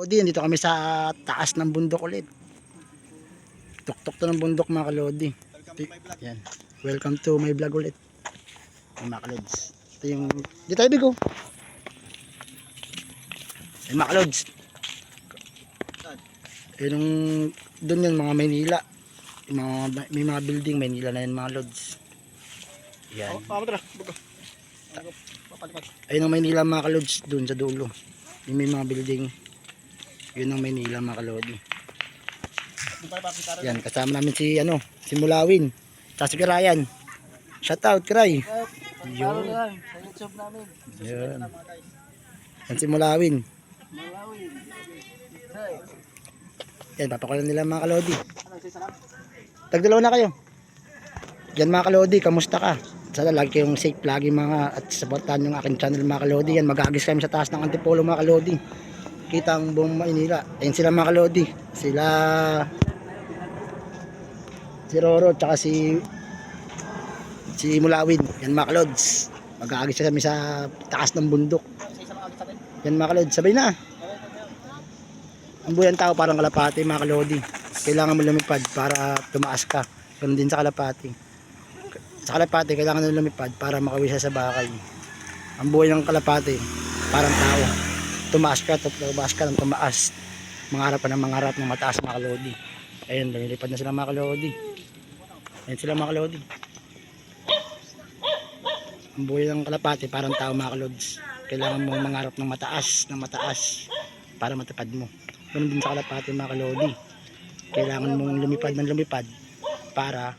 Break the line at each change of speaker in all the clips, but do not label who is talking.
Lodi, dito kami sa taas ng bundok ulit. Tuktok to ng bundok mga kalodi. Yan. Welcome to my vlog ulit. Yung mga kalods. Ito yung... Dito tayo bigo. Yung mga kalods. Yun yung... Doon yun mga Maynila. Yung mga, may mga building Maynila na yun mga lods. Yan.
Bago.
Ayun ang Maynila mga kalods. Doon sa dulo. Yung may mga building. Yun ang Maynila mga
rin?
Yan, kasama namin si ano, si Mulawin. Tapos si Ryan. Shout out,
sa YouTube namin.
Yan. Si Mulawin. Yan, papakulan nila mga kalodi.
Ano sisarap?
Tagdalaw na kayo. Yan mga kalodi, kamusta ka? Sana lagi kayong safe, lagi mga at supportahan yung aking channel mga kalodi. Yan, mag-aagis kami sa taas ng Antipolo mga kalodi. Kita ang buong Maynila. Ayun sila mga kalodi. Sila si Roro, tsaka si si Mulawin. Yan mga kalods. Mag-aagis kami sa taas ng bundok. Yan mga kalods, sabay na. Ang buhay tao parang kalapati mga kalodi. Kailangan mo lumipad para tumaas ka. Ganun din sa kalapati. Sa kalapati, kailangan mo lumipad para makawisa sa bakay. Ang buhay ng kalapati, parang tao. Tumaas ka, tumaas ka ng tumaas. Mangarap ka ng mangarap ng mataas mga kalodi. Ayun, lumilipad na sila mga kalodi. Ayun sila mga kalodi. Ang buhay ng kalapati, parang tao mga kalods. Kailangan mong mangarap ng mataas, ng mataas para matupad mo. Ganun din sa kalapati mga kalodi. Kailangan mong lumipad ng lumipad para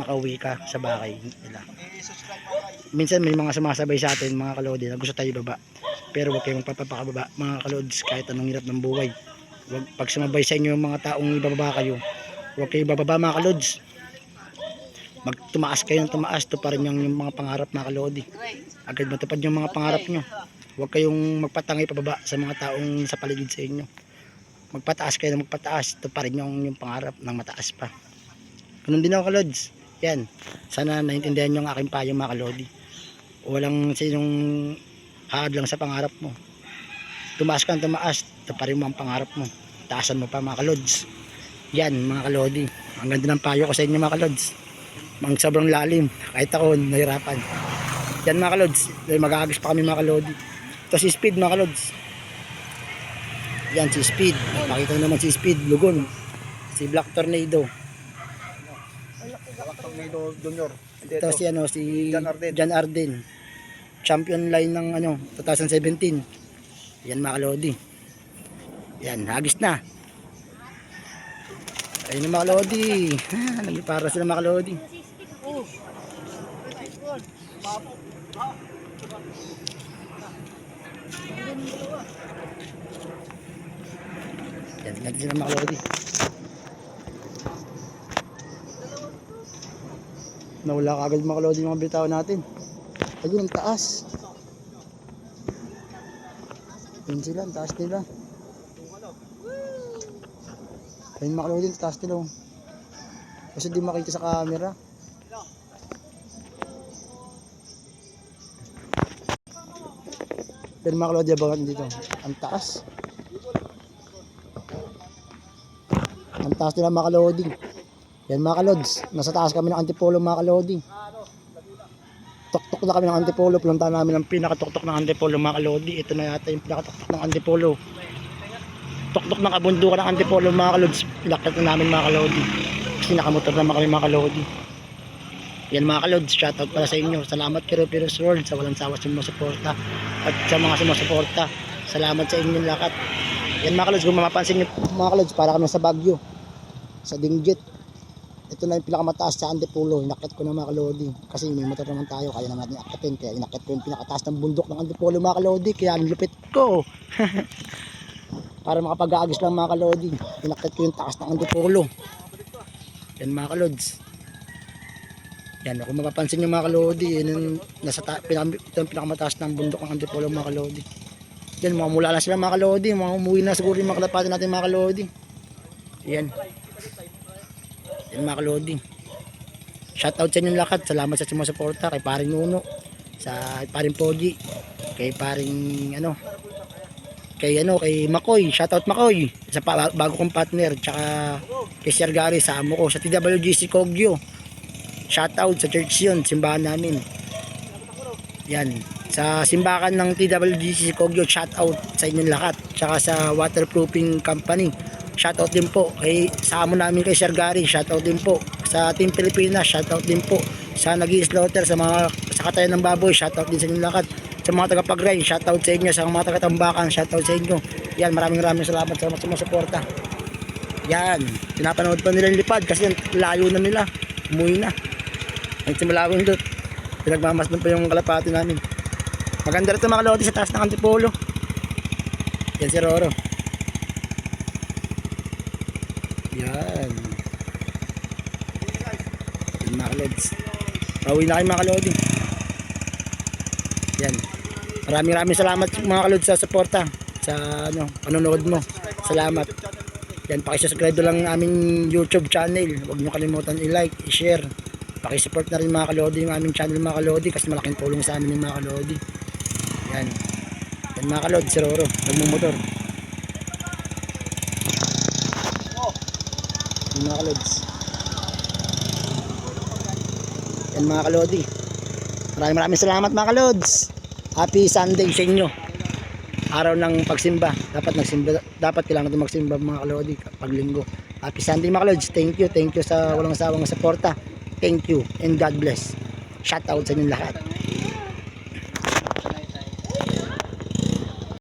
makauwi ka sa bakay nila. Minsan may mga sumasabay sa atin mga kalodi na gusto tayo baba. Pero huwag kayong papapakababa mga kalods kahit anong hirap ng buhay. Huwag pag sumabay sa inyo yung mga taong ibababa kayo. Huwag kayong bababa mga kalods. Magtumaas kayo ng tumaas to pa rin yung, yung mga pangarap mga kalodi. Agad matupad yung mga pangarap nyo. Huwag kayong magpatangay pababa sa mga taong sa paligid sa inyo. Magpataas kayo na magpataas. Ito pa rin yung, yung pangarap ng mataas pa. Ganun din ako kalods. Yan. Sana naintindihan nyo ang aking payo mga kalodi. Walang sinong haad lang sa pangarap mo. Tumaas ka ng tumaas. Ito pa rin mo ang pangarap mo. Taasan mo pa mga kalods. Yan mga kalodi. Ang ganda ng payo ko sa inyo mga kalods. Ang sobrang lalim. Kahit ako nahirapan. Yan mga kalods. Mag-aagis pa kami mga kalodi. Ito si Speed mga kalods. Yan si Speed. Pakita nyo naman si Speed. Lugon. Si Black Tornado.
Black Tornado Junior.
Ito
ito.
si ano si
John Arden.
John Arden. Champion line ng ano 2017. Yan mga kalodi. Yan, hagis na. Ayun na mga kalodi. Nagpara sila mga kalodi. Yan, natin sila mga kalodi. Nawala ka agad mga kalodi yung mga bitaw natin. Ayun, ang taas. Ayun sila, ang taas nila. Ayun mga kalodi, ang taas nila. oh. Kasi di makita sa camera. Pero mga kalodi, abangan dito. Ang taas. Ang taas nila mga kalodi. Yan mga kalods, nasa taas kami ng antipolo mga kalodi. Tuktok na kami ng antipolo, punta namin ang pinakatuktok ng antipolo mga kalodi. Ito na yata yung pinakatuktok ng antipolo. Tuktok ng kabundukan ng antipolo mga kalods, pinakit na namin mga kalodi. Kasi nakamotor naman kami mga kalodi. Yan mga kalods, shoutout pala sa inyo. Salamat kay Rupiros World sa walang sawa sumusuporta. At sa mga sumusuporta, salamat sa inyong lakat. Yan mga kalods, kung mapapansin nyo mga kalods, para kami sa Bagyo. Sa Dinggit ito na yung pinakamataas sa Antipolo inakit ko na mga kalodi. Kasi may motor naman tayo kaya naman natin akitin. Kaya inakit ko yung pinakataas ng bundok ng Antipolo mga kalodi. Kaya ang lupit ko. Para makapag-aagis lang mga kalodi. Inakit ko yung taas ng Antipolo yan mga kalods. Yan kung mapapansin nyo mga kalodi yun yung nasa ta- pinaka, ito yung pinakamataas ng bundok ng Antipolo mga kalodi. Yan mga mula na sila mga kalodi. Mga umuwi na siguro yung mga kalapati natin mga kalodi. Yan yan mga kalodi. Shoutout sa inyong lahat. Salamat sa sumusuporta kay paring Nuno, sa paring Pogi, kay paring ano, kay ano, kay Makoy, shoutout Makoy, sa pa- bago kong partner, tsaka kay Sir Gary sa amo ko, sa TWGC Kogyo. Shoutout sa church yun, simbahan namin. Yan, sa simbahan ng TWGC Kogyo, shoutout sa inyong lahat, tsaka sa waterproofing company. Shoutout din po kay sa amo namin kay Sir Gary, shoutout din po sa Team Pilipinas, shoutout din po sa nag slaughter sa mga sa katayan ng baboy, shoutout din sa inyong lahat sa mga taga-pag-grind, shoutout sa inyo, sa mga taga-tambakan, shoutout sa inyo. Yan, maraming maraming salamat sa mga sumusuporta. Yan, pinapanood pa nila yung lipad kasi layo na nila. Umuwi na. Ang simula ko doon. Pinagmamasdan pa yung kalapati namin. Maganda rin ito mga kaloti sa taas ng Antipolo. Yan si Roro. Yan. Yan mga kalods. Pauwi na kayo mga kalodi. Yan. Maraming maraming salamat mga kalod sa suporta sa ano, panonood mo. Salamat. Yan, pakisubscribe lang ang aming YouTube channel. Huwag niyo kalimutan i-like, i-share. Pakisupport na rin mga kalodi yung aming channel mga kalodi kasi malaking tulong sa amin yung mga kalodi. Yan. Yan mga kalod, si Roro, nagmumotor. Mga kalods. Yan mga kalodi. Maraming maraming salamat mga kalods. Happy Sunday sa inyo. Araw ng pagsimba. Dapat magsimba, dapat kailangan din magsimba mga kalodi pag linggo. Happy Sunday mga kalods. Thank you, thank you sa walang sawang suporta. Thank you and God bless. Shout out sa inyong lahat.